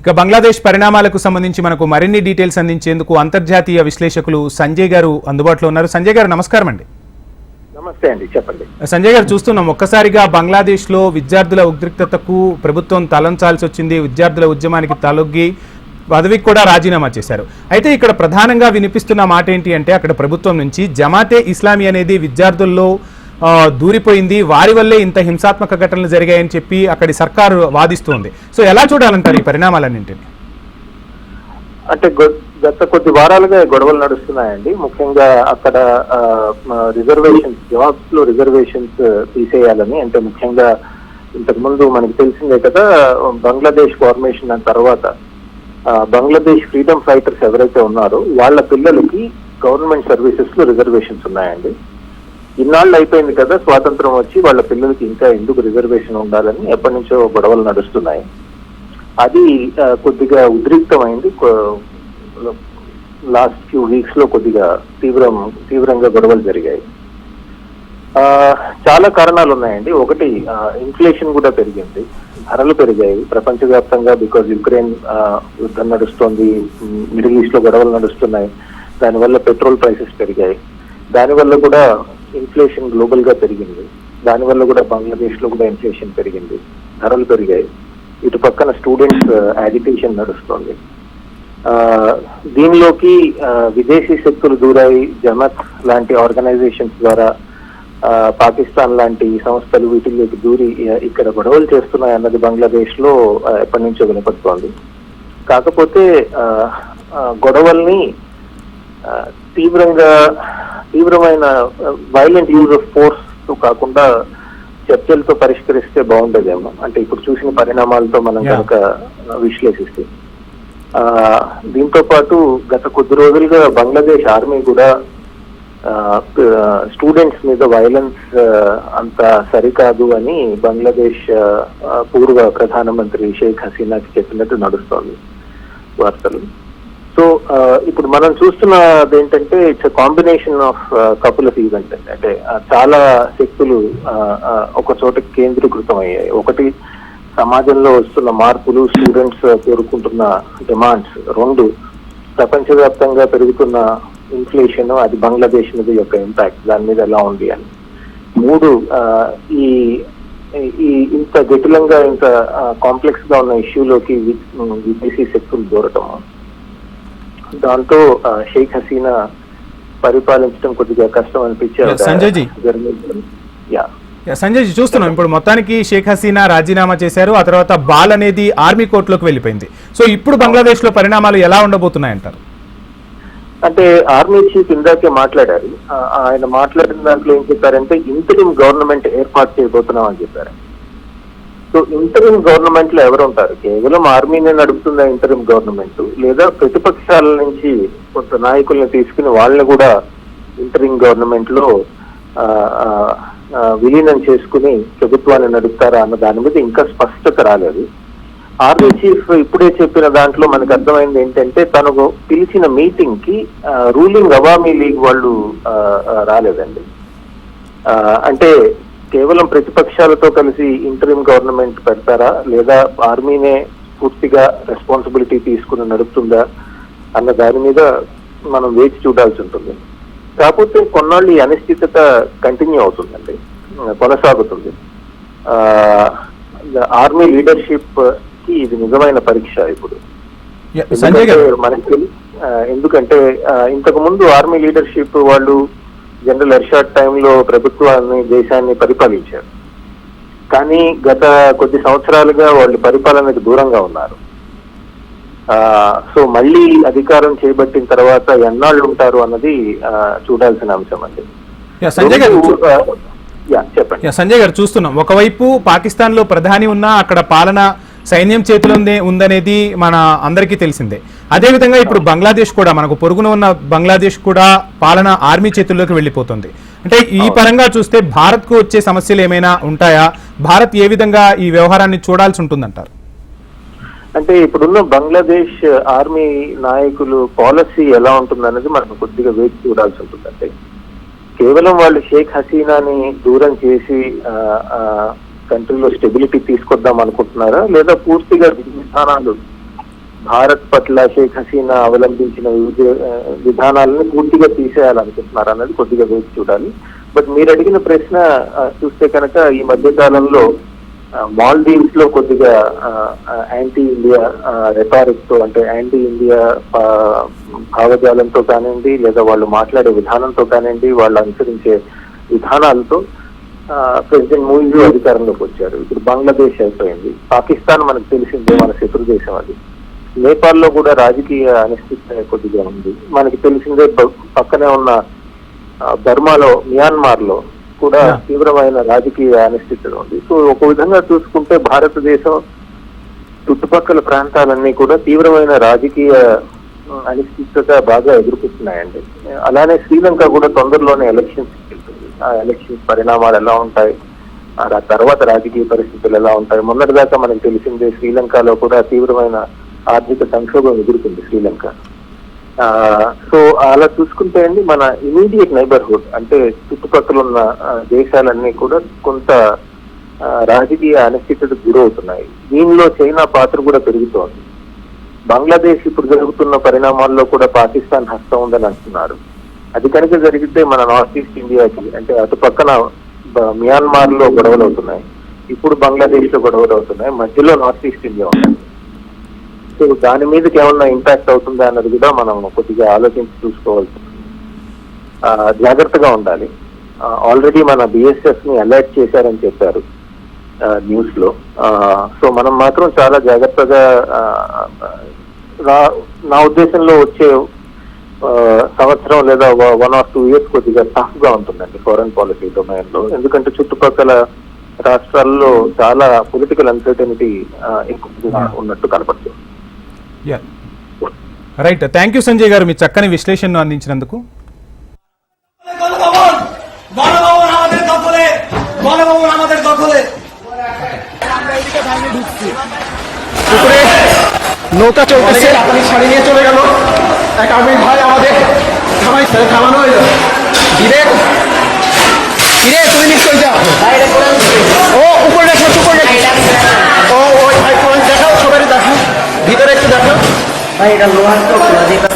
ఇక బంగ్లాదేశ్ పరిణామాలకు సంబంధించి మనకు మరిన్ని డీటెయిల్స్ అందించేందుకు అంతర్జాతీయ విశ్లేషకులు సంజయ్ గారు అందుబాటులో ఉన్నారు. సంజయ్ గారు నమస్కారం అండి. నమస్తే అండి చెప్పండి. సంజయ్ గారు చూస్తున్నాం ఒక్కసారిగా బంగ్లాదేశ్లో విద్యార్థుల ఉద్రిక్తతకు ప్రభుత్వం తలంచాల్సి వచ్చింది విద్యార్థుల ఉద్యమానికి తలొగ్గి పదవికి కూడా రాజీనామా చేశారు. అయితే ఇక్కడ ప్రధానంగా వినిపిస్తున్న మాట ఏంటి అంటే అక్కడ ప్రభుత్వం నుంచి జమాతే ఇస్లామీ అనేది విద్యార్థుల్లో దూరిపోయింది. వారి వల్లే ఇంత హింసాత్మక ఘటనలు జరిగాయని చెప్పి అక్కడి సర్కారు వాదిస్తుంది. సో ఎలా చూడాలంటారు ఈ పరిణామాలన్నింటినీ? అంటే గత కొద్ది వారాలుగా గొడవలు నడుస్తున్నాయండి. ముఖ్యంగా అక్కడ రిజర్వేషన్స్ జాబ్స్లో రిజర్వేషన్స్ తీసేయాలని. అంటే ముఖ్యంగా ఇంతకు ముందు మనకి తెలిసిందే కదా బంగ్లాదేశ్ ఫార్మేషన్ అయిన తర్వాత బంగ్లాదేశ్ ఫ్రీడమ్ ఫైటర్స్ ఎవరైతే ఉన్నారో వాళ్ళ పిల్లలకి గవర్నమెంట్ సర్వీసెస్లో రిజర్వేషన్స్ ఉన్నాయండి. ఇన్నాళ్ళు అయిపోయింది కదా స్వాతంత్రం వచ్చి వాళ్ళ పిల్లలకి ఇంకా ఎందుకు రిజర్వేషన్ ఉండాలని ఎప్పటి నుంచో గొడవలు నడుస్తున్నాయి. అది కొద్దిగా ఉద్రిక్తమైంది. లాస్ట్ ఫ్యూ వీక్స్లో కొద్దిగా తీవ్రం తీవ్రంగా గొడవలు జరిగాయి. చాలా కారణాలు ఉన్నాయండి ఒకటి ఇన్ఫ్లేషన్ కూడా పెరిగింది. ధరలు పెరిగాయి ప్రపంచవ్యాప్తంగా బికాజ్ యుక్రెయిన్ యుద్ధం నడుస్తోంది. మిడిల్ ఈస్ట్లో గొడవలు నడుస్తున్నాయి. దానివల్ల పెట్రోల్ ప్రైసెస్ పెరిగాయి. దానివల్ల కూడా ఇన్ఫ్లేషన్ గ్లోబల్గా పెరిగింది. దానివల్ల కూడా బంగ్లాదేశ్లో కూడా ఇన్ఫ్లేషన్ పెరిగింది. ధరలు పెరిగాయి. ఇటు పక్కన స్టూడెంట్స్ యాజిటేషన్ uh, నడుస్తోంది. దీనిలోకి విదేశీ శక్తులు దూరాయి. జమత్ లాంటి ఆర్గనైజేషన్స్ ద్వారా పాకిస్తాన్ లాంటి సంస్థలు వీటిల్లోకి దూరి ఇక్కడ గొడవలు చేస్తున్నాయి అన్నది బంగ్లాదేశ్లో ఎప్పటి నుంచో వినపడుతోంది. కాకపోతే గొడవల్ని తీవ్రంగా తీవ్రమైన వైలెంట్ యూజ్ ఆఫ్ ఫోర్స్ కాకుండా చర్చలతో పరిష్కరిస్తే బాగుండేదేమో. అంటే ఇప్పుడు చూసిన పరిణామాలతో మనం. కనుక విశ్లేషిస్తే. ఆ, దీంతో పాటు గత కొద్ది రోజులుగా బంగ్లాదేశ్ ఆర్మీ కూడా స్టూడెంట్స్ మీద వైలెన్స్ అంత సరికాదు అని బంగ్లాదేశ్ పూర్వ ప్రధానమంత్రి షేక్ హసీనాకి చెప్పినట్టు నడుస్తోంది వార్తలు. సో uh, ఇప్పుడు మనం చూస్తున్నది ఏంటంటే it's combination of couple of event అండి. అంటే చాలా శక్తులు ఒక చోట కేంద్రీకృతం అయ్యాయి ఒకటి సమాజంలో వస్తున్న మార్పులు స్టూడెంట్స్ uh, కోరుకుంటున్న డిమాండ్స్ రెండు ప్రపంచవ్యాప్తంగా పెరుగుతున్న ఇన్ఫ్లేషన్ అది బంగ్లాదేశ్ మీద యొక్క ఇంపాక్ట్ దాని మీద ఎలా ఉంది అని. మూడు ఈ ఈ ఇంత జటిలంగా ఇంత కాంప్లెక్స్గా ఉన్న ఇష్యూలోకి వి- విదేశీ శక్తులు దూరటం దాంతో షేక్ హసీనా పరిపాలించడం కొద్దిగా కష్టం అనిపించే Yeah, సంజయ్ జీ. యా సంజయ్ జీ, చూస్తున్నాం. ఇప్పుడు మొత్తానికి షేక్ హసీనా రాజీనామా చేశారు. ఆ తర్వాత బాల్ అనేది ఆర్మీ కోర్టులోకి వెళ్ళిపోయింది. సో ఇప్పుడు బంగ్లాదేశ్లో పరిణామాలు ఎలా ఉండబోతున్నాయంటారు? అంటే ఆర్మీ చీఫ్ ఇందాకే మాట్లాడారు. ఆయన మాట్లాడిన దాంట్లో ఏం చెప్పారంటే ఇంటరిమ్ గవర్నమెంట్ ఏర్పాటు చేయబోతున్నాం అని చెప్పారు. సో ఇంటరిమ్ గవర్నమెంట్లో ఎవరు ఉంటారు కేవలం ఆర్మీనే నడుపుతుందా ఇంటరిమ్ గవర్నమెంట్ లేదా ప్రతిపక్షాల నుంచి కొంత నాయకుల్ని తీసుకుని వాళ్ళని కూడా ఇంటరిమ్ గవర్నమెంట్లో విలీనం చేసుకుని ప్రభుత్వాన్ని నడుపుతారా అన్న దాని మీద ఇంకా స్పష్టత రాలేదు. ఆర్మీ చీఫ్ ఇప్పుడే చెప్పిన దాంట్లో మనకు అర్థమైంది ఏంటంటే తను పిలిచిన మీటింగ్కి రూలింగ్ అవామీ లీగ్ వాళ్ళు రాలేదండి. ఆ, అంటే కేవలం ప్రతిపక్షాలతో కలిసి ఇంటరిమ్ గవర్నమెంట్ పెడతారా? లేదా ఆర్మీనే పూర్తిగా రెస్పాన్సిబిలిటీ తీసుకుని నడుపుతుందా? అన్న దాని మీద మనం వేచి చూడాల్సి ఉంటుంది. కాకపోతే కొన్నాళ్ళు ఈ అనిశ్చితత కంటిన్యూ అవుతుందండి. కొనసాగుతుంది. ఆర్మీ లీడర్షిప్కి ఇది నిజమైన పరీక్ష ఇప్పుడు. మనకి ఎందుకంటే ఇంతకు ముందు ఆర్మీ లీడర్షిప్ వాళ్ళు జనరల్ ఎర్షాడ్ టైంలో ప్రభుత్వాన్ని దేశాన్ని పరిపాలించారు. కానీ గత కొద్ది సంవత్సరాలుగా వాళ్ళు పరిపాలనకు దూరంగా ఉన్నారు. ఆ, సో మళ్ళీ అధికారం చేపట్టిన తర్వాత ఎన్నాళ్ళు ఉంటారు అన్నది చూడాల్సిన అంశం అండి. సంజయ్ గారు చెప్పండి. సంజయ్ గారు చూస్తున్నాం. ఒకవైపు పాకిస్తాన్లో ప్రధాని ఉన్నా అక్కడ పాలన సైన్యం చేతిలోనే ఉందనేది మన అందరికీ తెలిసిందే. అదేవిధంగా ఇప్పుడు బంగ్లాదేశ్ కూడా మనకు పొరుగున ఉన్న బంగ్లాదేశ్ కూడా పాలన ఆర్మీ చేతుల్లోకి వెళ్ళిపోతుంది. అంటే ఈ పరంగా చూస్తే భారత్కు వచ్చే సమస్యలు ఏమైనా ఉంటాయా? భారత్ ఏ విధంగా ఈ వ్యవహారాన్ని చూడాల్సి ఉంటుందంటారు? అంటే ఇప్పుడున్న బంగ్లాదేశ్ ఆర్మీ నాయకులు పాలసీ ఎలా ఉంటుందనేది మనం కొద్దిగా వేచి చూడాల్సి ఉంటుందంటే కేవలం వాళ్ళు షేక్ హసీనాని దూరం చేసి కంట్రీలో స్టెబిలిటీ తీసుకొద్దాం అనుకుంటున్నారా? లేదా పూర్తిగా విధి విధానాలు భారత్ పట్ల షేక్ హసీనా అవలంబించిన వివిధ విధానాలను పూర్తిగా తీసేయాలనుకుంటున్నారు అన్నది కొద్దిగా వేచి చూడాలి. బట్ మీరు అడిగిన ప్రశ్న చూస్తే కనుక ఈ మధ్య కాలంలో మాల్దీవ్స్లో కొద్దిగా యాంటీ ఇండియా రెటారిక్తో అంటే యాంటీ ఇండియా భావజాలంతో కానివ్వండి లేదా వాళ్ళు మాట్లాడే విధానంతో కానివ్వండి వాళ్ళు అనుసరించే విధానాలతో ప్రెసిడెంట్ మూవీ అధికారంలోకి వచ్చారు. ఇప్పుడు బంగ్లాదేశ్ అయిపోయింది. పాకిస్తాన్ మనకు తెలిసిందే మన శత్రు దేశం అది. నేపాల్లో కూడా రాజకీయ అనిశ్చిత కొద్దిగా ఉంది. మనకి తెలిసిందే పక్కనే ఉన్న బర్మాలో మియాన్మార్లో కూడా. తీవ్రమైన రాజకీయ అనిశ్చితి ఉంది. సో ఒక విధంగా చూసుకుంటే భారతదేశం చుట్టుపక్కల ప్రాంతాలన్నీ కూడా తీవ్రమైన రాజకీయ ఆ, అనిశ్చితత బాగా ఎదుర్కొంటున్నాయండి. అలానే శ్రీలంక కూడా తొందరలోనే ఎలక్షన్స్ వెళ్తుంది ఆ ఎలక్షన్స్ పరిణామాలు ఎలా ఉంటాయి? ఆ తర్వాత రాజకీయ పరిస్థితులు ఎలా ఉంటాయి? మొన్నటిదాకా మనకు తెలిసిందే శ్రీలంకలో కూడా తీవ్రమైన ఆర్థిక సంక్షోభం ఎదుర్కొంది శ్రీలంక. ఆ, సో అలా చూసుకుంటే అండి మన ఇమీడియట్ నైబర్హుడ్ అంటే చుట్టుపక్కల ఉన్న దేశాలన్నీ కూడా కొంత రాజకీయ అనిశ్చితకు గురవుతున్నాయి. దీనిలో చైనా పాత్ర కూడా పెరుగుతోంది. బంగ్లాదేశ్ ఇప్పుడు జరుగుతున్న పరిణామాల్లో కూడా పాకిస్తాన్ హస్తం ఉందని అంటున్నారు. అది కనుక జరిగితే మన నార్త్ ఈస్ట్ ఇండియాకి అంటే అటు పక్కన మియాన్మార్లో గొడవలు అవుతున్నాయి. ఇప్పుడు బంగ్లాదేశ్లో గొడవలు అవుతున్నాయి. మధ్యలో నార్త్ ఈస్ట్ ఇండియా ఉంటుంది. సో దాని మీదకి ఏమన్నా ఇంపాక్ట్ అవుతుందా అన్నది కూడా మనం కొద్దిగా ఆలోచించి చూసుకోవాల్సి జాగ్రత్తగా ఉండాలి. ఆల్రెడీ మన బిఎస్ఎస్ని అలర్ట్ చేశారని చెప్పారు న్యూస్లో. సో మనం మాత్రం చాలా జాగ్రత్తగా నా ఉద్దేశంలో వచ్చే సంవత్సరం లేదా వన్ ఆర్ టూ ఇయర్స్ కొద్దిగా టఫ్గా ఉంటుందండి ఫారెన్ పాలసీ డొమైన్లో ఎందుకంటే చుట్టుపక్కల రాష్ట్రాల్లో చాలా పొలిటికల్ అన్సర్టనిటీ ఎక్కువగా ఉన్నట్టు కనపడుతుంది. ya right thank you Sanjay garu మీ చక్కని విశ్లేషణను అందించినందుకు গণভবন গণভবন আমাদের দখলে গণভবন আমাদের দখলে নৌকা চলতেছে আপনি শাড়ি নিয়ে চলে গেল এক আর্মি ভাই আমাদের থামাই থামানো হইল ধীরে ধীরে তুমি নিশ্চয় যাও ও উপরে দেখো উপরে ও ওই ভাই কোন দেখাও সবাই দেখাও ভিতরে একটু দেখো ভাই এটা লোহার তো